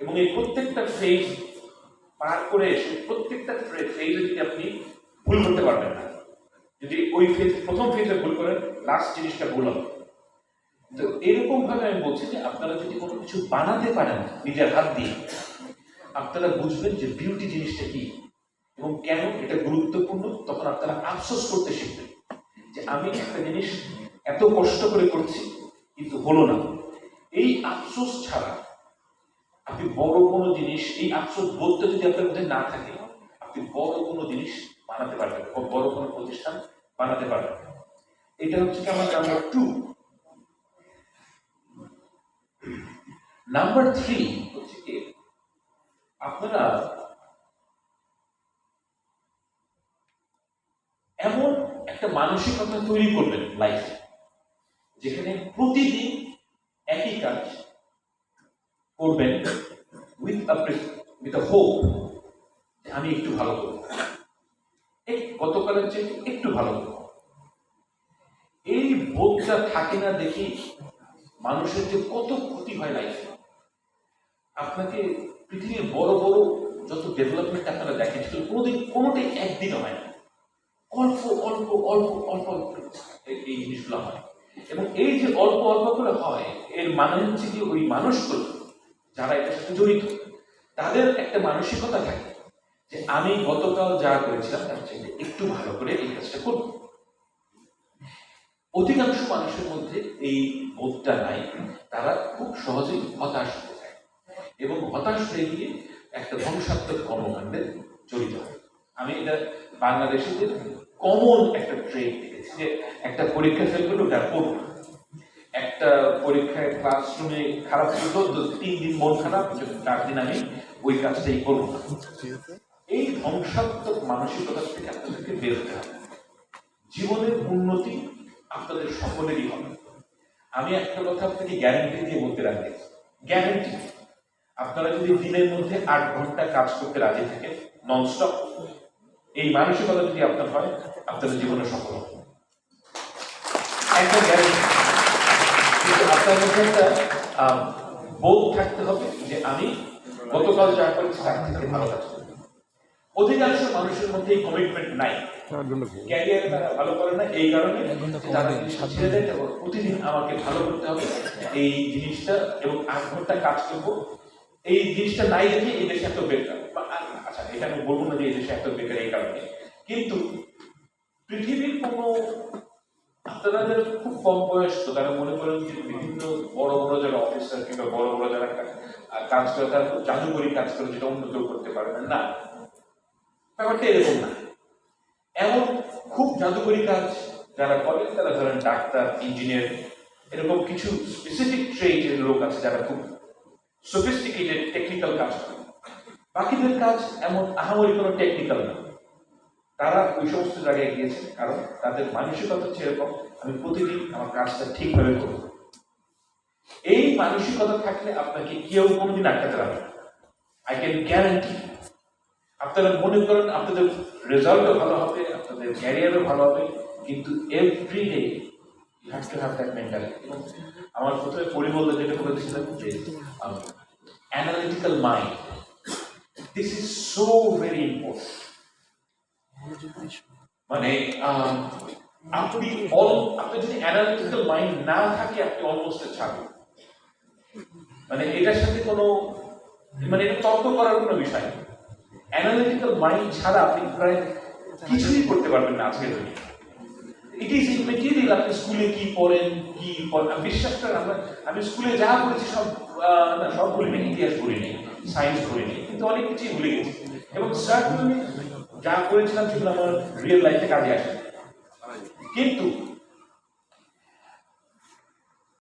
এবং এই প্রত্যেকটা ফেজ পার করে এসে প্রত্যেকটা ফেজে যদি আপনি ভুল করতে পারবেন না, যদি ওই ফেজ প্রথম ফেজে ভুল করেন লাস্ট জিনিসটা ভুল হবে। তো এরকম ভাবে আমি বলছি যে আপনারা যদি কোনো কিছু বানাতে পারেন নিজের হাত দিয়ে, আপনারা বুঝবেন যে বিউটি জিনিসটা কি এবং কেন এটা গুরুত্বপূর্ণ, তখন আপনারা আফসোস করতে শিখবেন যে আমি একটা জিনিস এত কষ্ট করে করছি, কিন্তু হলো না। এই আফসোস ছাড়া আপনি বড় কোনো জিনিস, এই আফসোস বোধটা যদি আপনার মধ্যে না থাকে, আপনি বড় কোনো জিনিস বানাতে পারবেন বড় কোনো প্রতিষ্ঠান বানাতে পারবেন। এটা হচ্ছে আমার নাম্বার টু নাম্বার থ্রি হচ্ছে কি, আপনারা এমন একটা মানসিকতা তৈরি করবেন লাইফে যেখানে প্রতিদিন একই কাজ করবেন উইথ উইথ আ হোপ আমি একটু ভালো করব। এই গতকালের চেয়ে একটু ভালো করব। এই বোধটা থাকে না দেখি মানুষের যে কত ক্ষতি হয় লাইফে আপনাকে পৃথিবীর বড় বড় যত ডেভেলপমেন্ট আপনারা দেখেন, সেগুলো কোনোদিন, কোনোটাই একদিনে হয় না। অল্প অল্প অল্প অল্প এই জিনিসগুলো হয়। এবং এই যে অল্প অল্প করে হয়, এর মানে হচ্ছে কি ওই মানুষগুলো যারা এটার সাথে জড়িত, তাদের একটা মানসিকতা থাকে যে আমি গতকাল যা করেছিলাম তার চাইতে একটু ভালো করে এই কাজটা করব অধিকাংশ মানুষের মধ্যে এই বোধটা নাই, তারা খুব সহজেই হতাশ হতে যায় এবং হতাশ হয়ে গিয়ে একটা ধ্বংসাত্মক কর্মকাণ্ডে জড়িত হয় আমি এটা বাংলাদেশিদের কমন একটা ট্রেড দেখেছি যে একটা পরীক্ষা ফেল করলে ওটা পড়ব। একটা পরীক্ষায় ক্লাসরুমে খারাপ হতো তো তিন দিন মন খারাপ চার দিন আমি ওই কাজটাই করব না এই ধ্বংসাত্মক মানসিকতা থেকে আপনাদেরকে বের হতে হবে। জীবনের উন্নতি আপনাদের সকলেরই হবে। আমি একটা কথা আপনাকে গ্যারান্টি দিয়ে বলতে রাখি গ্যারান্টি আপনারা যদি দিনের মধ্যে আট ঘণ্টা কাজ করতে রাজি থাকেন ননস্টপ এই মানসিকতা যদি আপনার হয় আপনাদের জীবনে সফল হবে। একটা গ্যারান্টি আপনার মধ্যে একটা বোধ থাকতে হবে যে আমি গতকাল যা করেছি তার থেকে ভালো করব। অধিকাংশ মানুষের মধ্যে এই কমিটমেন্ট নাই। ক্যারিয়ার তারা ভালো করে না, এই কারণে তারা ছেড়ে দেয় প্রতিদিন আমাকে ভালো করতে হবে। এই জিনিসটা এবং আট ঘণ্টা কাজ করব। এই জিনিসটা নাই দেখে এই দেশে এত বেকার। আচ্ছা এটা আমি বলব না যে এই দেশে এত বেকার এই কারণে। কিন্তু পৃথিবীর কোনো আপনারা যারা খুব কম বয়স্ক, তারা মনে করেন যে বিভিন্ন বড় বড় যারা অফিসার কিংবা বড় বড় যারা কাজ করে তারা খুব জাদুকরি কাজ করে যেটা অন্য করতে পারবে না। না ব্যাপারটা এরকম না। এমন খুব জাদুকরি কাজ যারা করেন তারা ধরেন ডাক্তার ইঞ্জিনিয়ার এরকম কিছু স্পেসিফিক ট্রেডের লোক আছে যারা খুব সফিস্টিকেটেড টেকনিক্যাল কাজ করে। বাকিদের কাজ এমন আহামরি কোনো টেকনিক্যাল না। তারা ওই সমস্ত জায়গায় গিয়েছে কারণ তাদের মানসিকতা হচ্ছে এরকম, আমি প্রতিদিন আমার কাজটা ঠিকভাবে করব। এই মানসিকতা থাকলে আপনাকে কেউ কোনোদিন আটকাতে পারবে আই ক্যান গ্যারান্টি আপনারা মনে করেন আপনাদের রেজাল্টও ভালো হবে, আপনাদের ক্যারিয়ারও ভালো হবে, কিন্তু every day have to have that আমার প্রথমে পরিবর্তন যেটা বলেছিলাম যে analytical mind this is so very important মানে আপনি অল আপনি যদি অ্যানালিটিক্যাল মাইন্ড না থাকে, আপনি অলমোস্ট ছাড়বেন মানে এটার সাথে কোনো মানে এটা তর্ক করার কোনো বিষয় নেই। অ্যানালিটিক্যাল মাইন্ড ছাড়া আপনি প্রায় কিছুই করতে পারবেন না আজকের দিনে। ইট ইজ আপনি স্কুলে কি পড়েন, কি বিশ্বাস করেন, আমরা, আমি স্কুলে যা পড়েছি সব সব নেই, ইতিহাস ভুলি নেই সায়েন্স ভুলি নেই, কিন্তু অনেক কিছুই ভুলে গেছি। এবং যা করেছিলাম সেগুলো আমার রিয়েল লাইফে কাজে আসে। কিন্তু